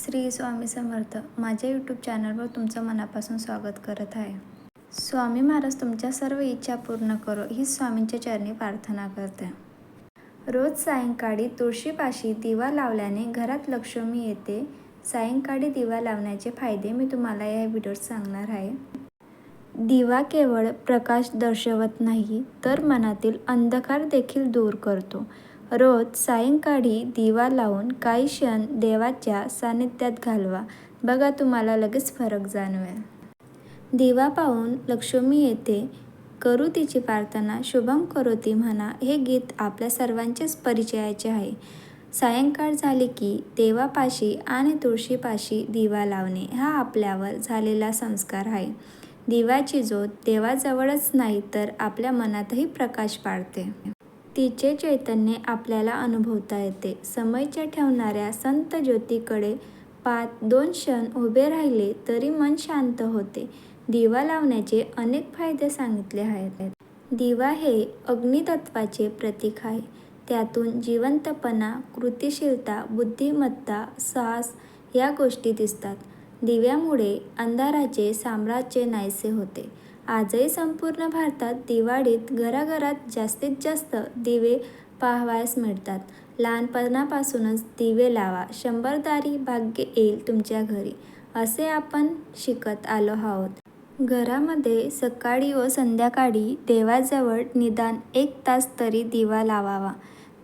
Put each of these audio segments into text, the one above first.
श्री स्वामी समर्थ माझ्या यूट्यूब चॅनलवर तुमचं मनापासून स्वागत करत आहे. स्वामी महाराज तुमच्या सर्व इच्छा पूर्ण करो ही स्वामींच्या चरणी प्रार्थना करते. रोज सायंकाळी तुळशीपाशी दिवा लावल्याने घरात लक्ष्मी येते. सायंकाळी दिवा लावण्याचे फायदे मी तुम्हाला या व्हिडिओत सांगणार आहे. दिवा केवळ प्रकाश दर्शवत नाही तर मनातील अंधकार देखील दूर करतो. रोज सायंकाळी दिवा लावून काही क्षण देवाच्या सानिध्यात घालवा. बघा तुम्हाला लगेच फरक जाणवेल. दिवा पाहून लक्ष्मी येते. करू तिची प्रार्थना शुभम करोती म्हणा हे गीत आपल्या सर्वांच्याच परिचयाचे आहे. सायंकाळ झाली की देवापाशी आणि तुळशीपाशी दिवा लावणे हा आपल्यावर झालेला संस्कार आहे. दिवाची ज्योत देवाजवळच नाही तर आपल्या मनातही प्रकाश पाडते. तिचे चैतन्य आपल्याला अनुभवता येते. समयच्या ठेवणाऱ्या संत ज्योतीकडे पाच दोन क्षण उभे राहिले तरी मन शांत होते. दिवा लावण्याचे अनेक फायदे सांगितले आहेत. दिवा हे अग्नितत्वाचे प्रतीक आहे. त्यातून जिवंतपणा कृतिशीलता बुद्धिमत्ता साहस या गोष्टी दिसतात. दिव्यामुळे अंधाराचे साम्राज्य नाहीसे होते. आजही संपूर्ण भारतात दिवाळीत घराघरात जास्तीत जास्त दिवे पाहावयास मिळतात. लहानपणापासूनच दिवे लावा. शंभरदारी भाग्य येईल तुमच्या घरी असे आपण शिकत आलो आहोत. घरामध्ये सकाळी व संध्याकाळी देवाजवळ निदान एक तास तरी दिवा लावावा.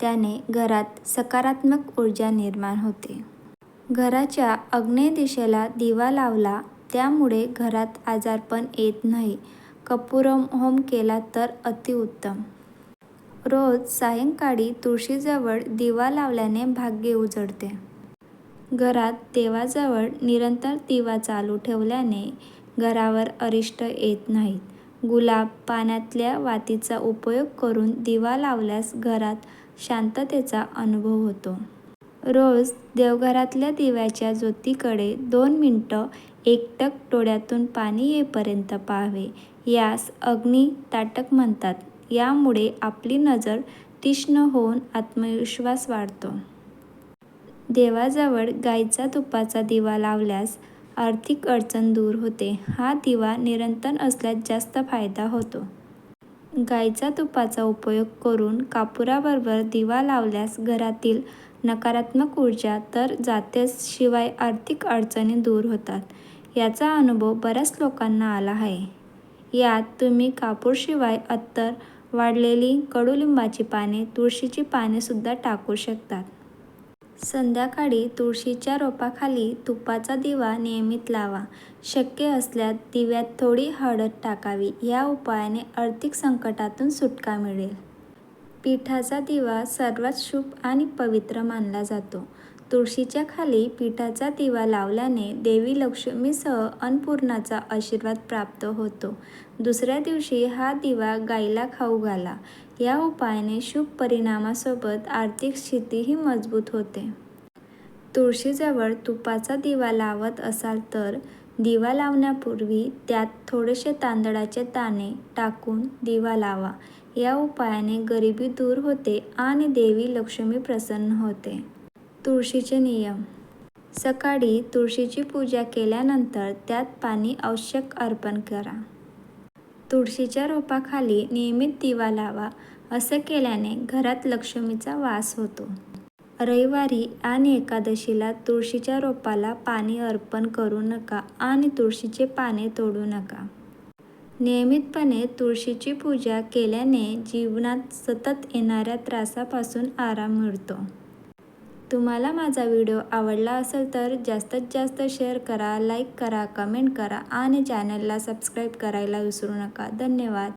त्याने घरात सकारात्मक ऊर्जा निर्माण होते. घराच्या अग्नेय दिशेला दिवा लावला त्यामुळे घरात आजारपण येत नाही. कपूरम होम केला तर अतिउत्तम. रोज सायंकाळी तुळशीजवळ दिवा लावल्याने भाग्य उजळते घरात देवाजवळ निरंतर दिवा चालू ठेवल्याने घरावर अरिष्ट येत नाहीत. गुलाब पाण्यातल्या वातीचा उपयोग करून दिवा लावल्यास घरात शांततेचा अनुभव होतो. रोज देवघरातल्या दिव्याच्या ज्योतीकडे दोन मिनटं एकटक डोळ्यातून पाणी येईपर्यंत पाहावे. यास अग्नी ताटक म्हणतात. यामुळे आपली नजर तीक्ष्ण होऊन आत्मविश्वास वाढतो. देवाजवळ गाईचा तुपाचा दिवा लावल्यास आर्थिक अडचण दूर होते. हा दिवा निरंतर असल्यास जास्त फायदा होतो. गाईचा तुपाचा उपयोग करून कापुराबरोबर दिवा लावल्यास घरातील नकारात्मक ऊर्जा तर जातेच शिवाय आर्थिक अडचणी दूर होतात. याचा अनुभव बऱ्याच लोकांना आला आहे. यात तुम्ही कापूरशिवाय अत्तर वाढलेली कडुलिंबाची पाने तुळशीची पानेसुद्धा टाकू शकतात. संध्याकाळी तुळशीच्या रोपाखाली तुपाचा दिवा नियमित लावा. शक्य असल्यास दिव्यात थोडी हळद टाकावी. या उपायाने आर्थिक संकटातून सुटका मिळेल. पिठाचा दिवा सर्वात शुभ आणि पवित्र मानला जातो. तुळशीच्या खाली पिठाचा दिवा लावल्याने देवी लक्ष्मीसह अन्नपूर्णाचा आशीर्वाद प्राप्त होतो. दुसऱ्या दिवशी हा दिवा गाईला खाऊ घाला. या उपायाने शुभ परिणामासोबत आर्थिक स्थितीही मजबूत होते. तुळशीजवळ तुपाचा दिवा लावत असाल तर दिवा लावण्यापूर्वी त्यात थोडेसे तांदळाचे दाणे टाकून दिवा लावा. या उपायाने गरिबी दूर होते आणि देवी लक्ष्मी प्रसन्न होते. तुळशीचे नियम. सकाळी तुळशीची पूजा केल्यानंतर त्यात पाणी आवश्यक अर्पण करा. तुळशीच्या रोपाखाली नियमित दिवा लावा असं केल्याने घरात लक्ष्मीचा वास होतो. रविवारी आणि एकादशीला तुळशीच्या रोपाला पाणी अर्पण करू नका आणि तुळशीचे पाने तोडू नका. नियमितपणे तुळशीची पूजा केल्याने जीवनात सतत येणाऱ्या त्रासापासून आराम मिळतो. तुम्हाला माझा व्हिडिओ आवडला असेल तर जास्तीत जास्त शेअर करा लाईक करा कमेंट करा आणि चॅनलला सबस्क्राईब करायला विसरू नका. धन्यवाद.